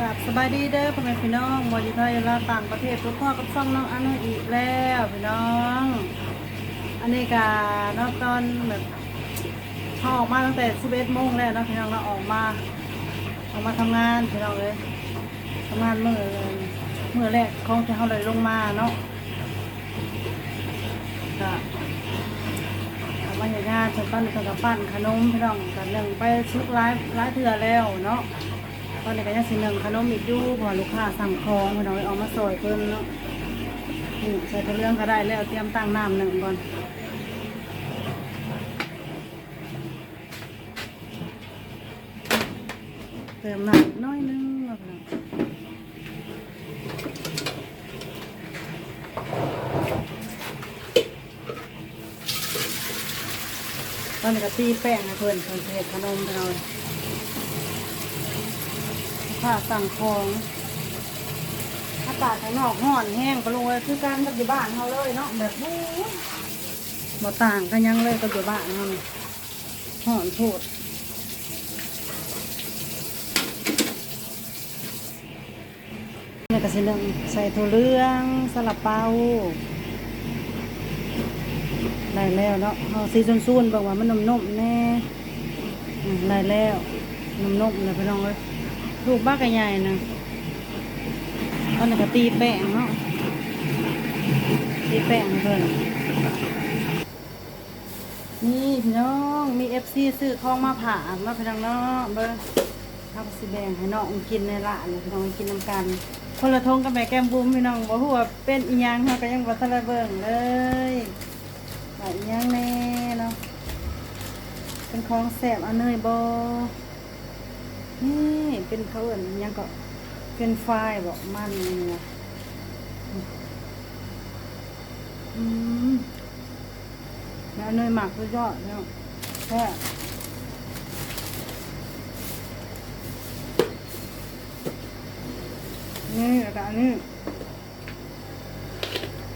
กับสบายดีเด้อพ่อแม่พี่น้องวอดีไทยลาต่างประเทศทุกพ่อกับซ่องน้องอันนอีกแล้วพี่น้อง อันนี้กานาะตอนแบบเขาออกมาตั้งแต่11โมงแล้วเนาะพี่น้องเราออกมาออกมาทำงานพี่น้องเลยทำงานเมื่อเมื่อแรกของที่เขาเลยลงมาเนาะก็ออกมาอย่างงานฉันปั้นฉันกับปั้นขนมพี่น้องกันหนึ่งไปชุกร้ายร้ายเถื่อแล้วเนาะ ตอนนี้ก็ยังสิหนึ่งขนมอีกอยู่พอลูกค้าสั่งของพี่น้องเอามาซอยเพิ่นเนาะนี่ใส่กระเรื่องก็ได้แล้วเตรียมตั้งน้ำหนึ่งก่อนเติมน้ำน้อยนึงแล้วน้องตอนนี้ก็ตีแป้งให้เพิ่อนเพิ่นสิเฮ็ดขนมพี่น้อ ผ้าสั่งของอากาศข้างนอกห้อนแห้งก็ลงเลยคือการกับอยู่บ้านเขาเลยเนาะแบบบู๊บ่ต่างกันยังเลยกับอยู่บ้านเขานี่ห้อนโพดนี่ก็สิหนึ่งใส่ถั่วเหลืองสลับเปาได้แล้วเนาะเอาสีซุนๆบอกว่ามันนุ่มๆแน่ได้แล้วนุ่มๆเลยพี่น้องเอ้ย ลูกบ้ากระใหญ่นะตอนนี้ก็ตีแป้งเนาะตีแป้งเพิ่นนี่พี่น้องมีเอฟซีซื้อของมาผ่ามาพี่น้องเนาะเบิ้งข้าวสิแบ่งให้น้องกินในร้านเลยพี่น้องกินน้ำกัน คนละทงกับแม่แก้มบุ้มพี่น้องบอกว่าเป็นอีหยังเขาก็ยังบ่ทันได้เบิ่งเลยอีหยังแน่เนาะเป็นของแสบอันเนยบ่ นี่เป็นเขาเอินยังก็เป็นไฟบอกมันเนี่ยอืมแล้วเนยหมักสุดยอดแล้วแค่นี่แล้วก็อันนี้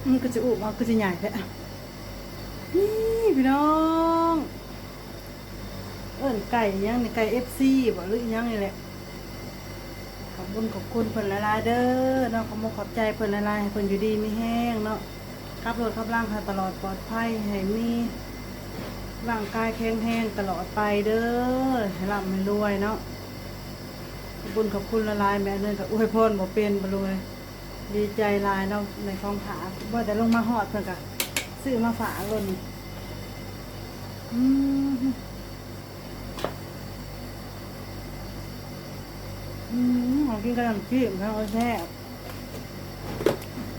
มันก็จะอุบมาก็จะใหญ่แท้นี่พี่น้อง อิ้นไก่ยังนี่ไก่เอฟซีบ่หรือยังนี่แหละขอบคุณขอบคุณเพิ่นหลายๆเด้อเนาะขอบคุณขอบใจเพิ่นหลายๆเพิ่นอยู่ดีมีแห้งเนาะขับรถขับล่างให้ตลอดปลอดภัยให้มีร่างกายแข็งแรงตลอดไปเด้อให้ร่ำให้รวยเนาะขอบคุณขอบคุณหลายๆแม่เนินก็อวยพรบ่เป็นบ่รวยดีใจหลายเนาะในกองขาว่าแต่ลงมาฮอดเพิ่นก็ซื้อมาฝากล้นอืม อืมของ กินกระหล่ำจีบทั้งเอาแซ่บ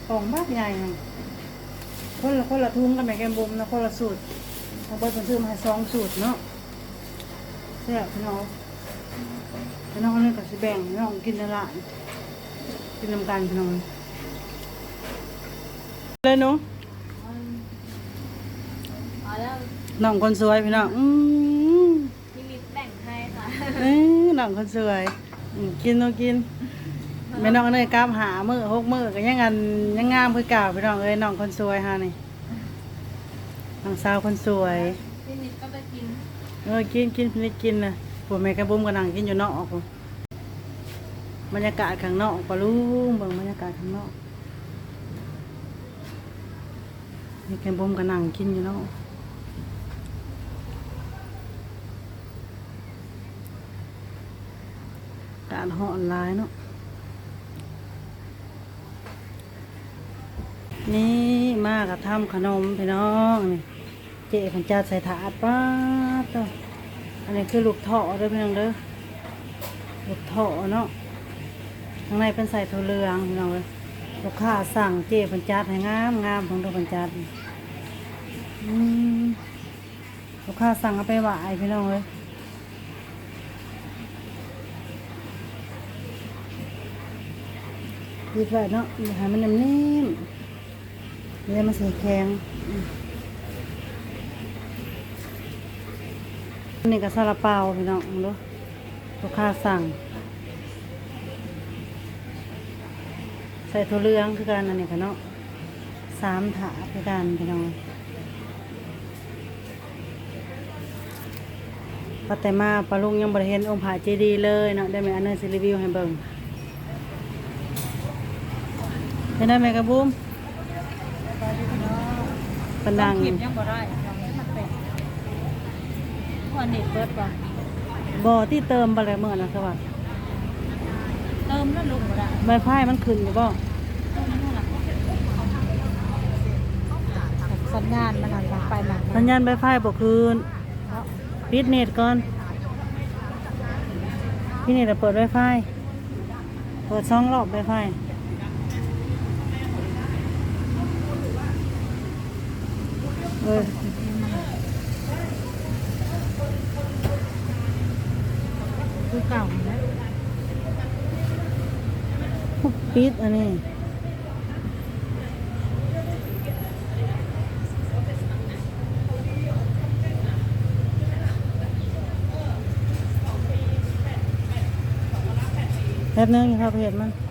กล่องบ้าใหญ่นะคนละคนละทุ่งกับแม่แกมบุมนะคนละสูตรทางเบิร์ดเพิ่นซื้อมาให้สองสูตรเนาะแซ่บพี่น้องพี่น้องนี่ก็สิแบ่งพี่น้องกินในร้านกินน้ำกันพี่น้องเลยเนาะอ๋อแล้วน้องคนสวยพี่น้องอืมพี่มิตรแบ่งให้ค่ะเอ้ยน้องคนสวยอืม กินต้องกินแม่น้องเนยกล้ามหามือหกมือก็ยังงันยังงามคือเก่าพี่น้องเอ้ยน้องคนสวยฮะนี่น้องสาวคนสวยพี่มิตรก็ไปกินเออกินกินพินิจกินนะผัวแม่กระบุ้มกระนังกินอยู่นอกพุ่นบรรยากาศข้างนอกปะลุงเบิ่งบรรยากาศข้างนอกแม่แกบุ้มกระนังกินอยู่นอก อากาศร้อนหลายเนาะนี่มากับทำขนมพี่น้องนี่เจ๊พันจัดใส่ถาดป้าดเด้ออันนี้คือลูกเถาะเด้อพี่น้องเด้อลูกเถาะเนาะข้างในเป็นใส่ถั่วเหลืองพี่น้องเลยลูกค้าสั่งเจ๊พันจัดให้งามงามของตัวพันจัดลูกค้าสั่งเอาไปไหวพี่น้องเลย ดีไว้เนาะอย่าให้มันนิ่มๆเรียมาใส่แข็งนี่ก็ซาลาเปาพี่น้องดูลูกค้าสั่ง ใส่ถั่วเหลืองคือกันอันนี้ค่ะเนาะสามถาคือกันพี่น้องปัตแต่มาปลาลุงยังบริเห็นองค์ผาเจดีย์เลยเนาะได้ไหมอันนั้นสิรีวิวให้เบิ่ง เป็นได้ไหมกระบุ้มปันดังคลิปยังบ่ได้ยังไม่มันเป็นวันนี้เปิดป่ะบ่อที่เติมบะไรเมื่อนะสวัสดิ์เติมแล้วลุงบ่ได้ใบพายมันขึ้นอยู่บ่เติมนั่นแหละสัญญาณมันนั่นไปมันสัญญาณใบพายบ่คืนปิดเน็ตก่อนพี่เน็ตอะเปิดไวไฟเปิดช่องรอบไวไฟ เออคือเก่านะปิดอันนี้แป๊บนึงครับเห็นมัน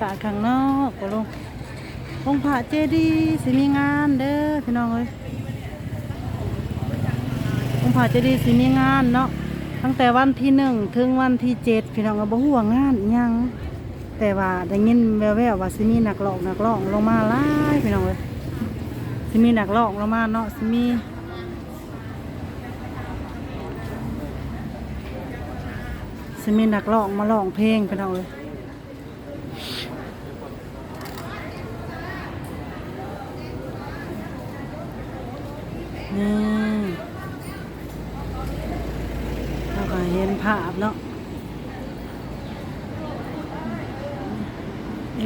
ากาศข้างนอกก็ลงองค์พระเจดีสิมีงานเด้อพี่น้องเอ้ยองค์พระเจดีสิมีงานเนาะตั้งแต่วันที่หนึ่งถึงวันที่เจ็ดพี่น้องก็บ่ฮู้ว่างานยัง แต่ว่าได้ยินแว่วๆว่าสิมีนักร้องนักร้องลงมาหลายพี่น้องเอ้ยสิมีนักร้องลงมาเนาะสิมีสิมีนักร้องมาร้องเพลงไปเอาเลยนี่เราก็เห็นภาพเนาะ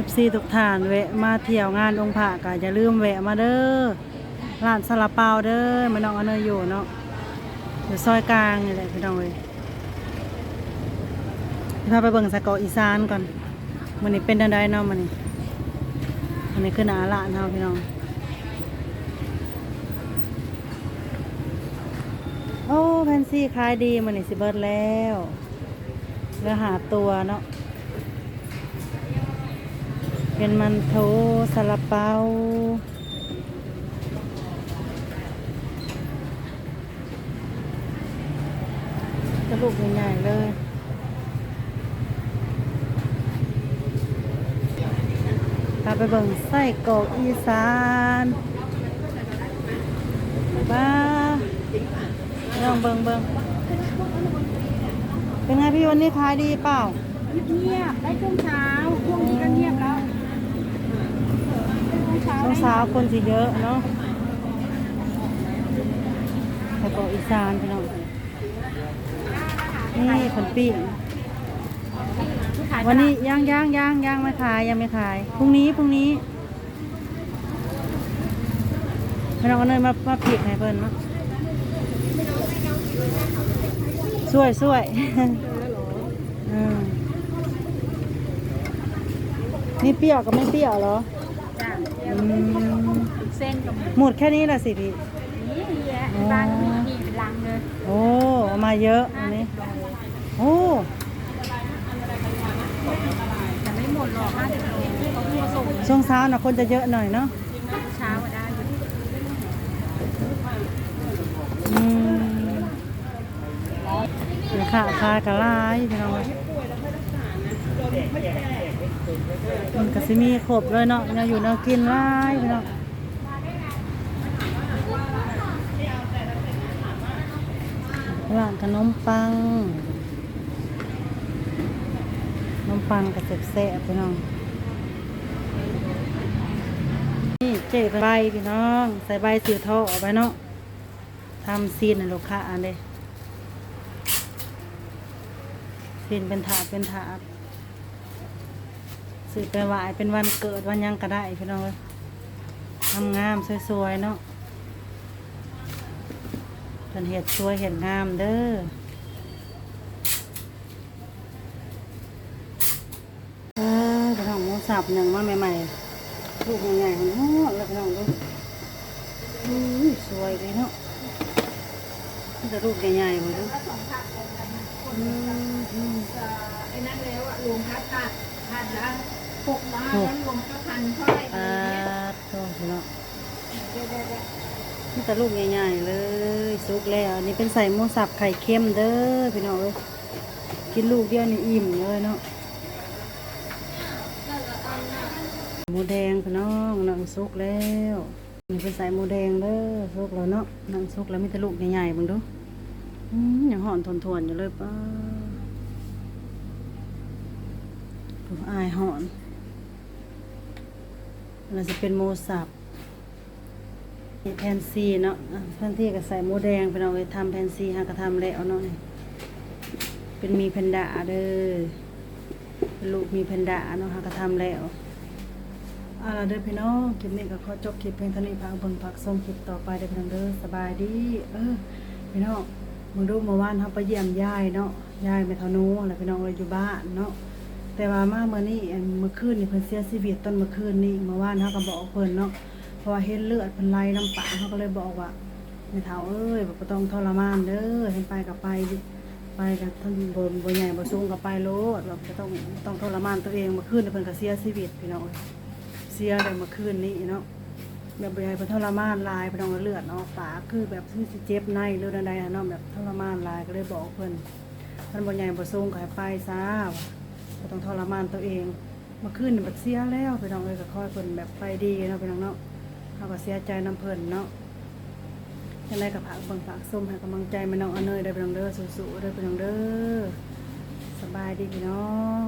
FC ทุกท่านแวะมาเที่ยวงานองค์พระก็อย่าลืมแวะมาเด้อร้านซาลาเปาเด้อมาน้องอเนยอยู่เนาะอยู่ซอยกลางนี่แหละพี่น้องเลยพาไปเบิ่งสะกาอีสานก่อนมันนี้เป็นดันไดเนาะมันนี้มันนี้คือหนาละเนาะพี่น้องโอ้แพนซี่ขายดีมันนี้สิเบิดแล้วแล้วหาตัวเนาะ เป็นมันโถซาลาเปากระลูกใหญ่ๆเลยพาไปเบิ่งไส้กรอกอีสานบ้าลองเบิ่งเบิ่งเป็นไงพี่วันนี้ขายดีเปล่าเงียบได้ช่วงเช้าช่วงนี้ก็เงียบแล้ว ช่วงเช้าช่วงเช้าคนสิเยอะเนาะไส้กรอกอีสานพี่น้องนี่ผลปิ้งวันนี้ย่างย่างย่างย่างไม่ขายยังไม่ขายพรุ่งนี้พรุ่งนี้พี่น้องก็เนยมามาผิดให้เพิ่นเนาะช่วยช่วยอืมนี่เปรี้ยวกับไม่เปรี้ยวเหรอจ้ะอืม เส้นกับหมูหมดแค่นี้ละสิพี่ นี่แหละบ้านมีนี่เป็นลังเลยโอ้เอามาเยอะอันนี้ โอ้แต่ไม่หมดหรอกห้าสิบโลเขาเพิ่งมาส่งช่วงเช้านะคนจะเยอะหน่อยเนาะเช้าก็ได้อยู่อืมราคาคากะลายพี่น้องเอ้ย มันก็สิมีครบเลยเนาะแนวอยู่แนวกินหลายพี่น้องร้านขนมปังขนมปังกับแซ่บๆพี่น้อง นี่เจ๊ใบพี่น้อง ใส่ใบสิวทอออกไปเนาะทำซีนให้ลูกค้าอันเด้ซีนเป็นถาดเป็นถาด ซื้อไปไหวายเป็นวันเกิดวันหยังก็ได้พี่น้องเอ้ยทำงามสวยๆเนาะเป็นเห็ดสวยเห็ดงามเด้อเออพี่น้องหมูสับหนึ่งมาใหม่ๆลูกใหญ่ๆของน้องแล้วพี่น้องดูอุ้ยสวยเลยเนาะนี่แต่ลูกใหญ่ๆหมดดูอืมอืมไอ้นั่นแล้วอะรวมพัดตัดพันละ หกล้านโอ้รวมก็พันเท่าไหร่ปลาโตพี่น้องเดี๋ยนี่แต่ลูกใหญ่ๆเลยสุกแล้วนี่เป็นใส่หมูสับไข่เค็มเด้อพี่น้องเอ้ยกินลูกเดียวนี่อิ่มเลยเนาะหมูแดงพี่น้องนังสุกแล้วนี่เป็นใส่หมูแดงเด้อสุกแล้วเนาะนังสุกแล้วมีแต่ลูกใหญ่ๆเบิ่งดูอืมยังหอนทวนๆอยู่เลยป้าอายหอน เราจะเป็นหมูสับแพนซีเนาะอะแพนซีก็ใส่หมูแดงไปเอาไปทำแพนซีฮะก็ทำแล้วเนาะนี่เป็นมีแพนดาเด้อเป็นลูกมีแพนดาเนาะฮะก็ทำแล้วอาล่ะเด้อพี่น้องคลิปนี้ก็ขอจบคลิปเพียงเท่านี้พักบิ่งพักส้มคลิปต่อไปเด้อพี่น้องเด้อสบายดี เออพี่น้องมึงดูเมื่อวานเขาไปเยี่ยมยายเนาะยายแม่เทานูแล้วพี่น้องเลยอยู่บ้านเนาะ แต่ว่ามาเมื่อนี้เมื่อคืนนี่เพิ่นเสียชีวิตตอนเมื่อคืนนี่เมื่อวานเขาก็บอกเพิ่นเนาะเพราะว่าเห็นเลือดเป็นไหลน้ำปากเขาก็เลยบอกว่าไม่เท่าเอ้ยบอกต้องทรมานเด้อเห็นไปกับไปไปกับท่านบนบนใหญ่บนสูงกับไปโลดแบบจะต้องต้องทรมานตัวเองเมื่อคืนเพิ่นก็เสียชีวิตพี่น้องเอ้ยเสียเลยเมื่อคืนนี้เนาะแบบใหญ่เป็นทรมานลายพี่น้องเลือดออกปากคือแบบที่เจ็บในหรือใดๆอะเนาะแบบทรมานลายก็เลยบอกเพิ่นท่านบนใหญ่บนสูงก็ให้ไปซะ ก็ต้องทรมานตัวเองเมื่อคืนบัดเสียแล้วพี่น้องเอ้ยก็คอยเพิ่นแบบไปดีเนาะพี่น้องเนาะเขาก็เสียใจน้ำเพลินเนาะยังไงกับผักเบิ่งฝักส้มให้กำลังใจแม่น้องอเนยได้ไปน้องเด้อสู้ๆได้ไปน้องเด้อสบายดีพี่น้อง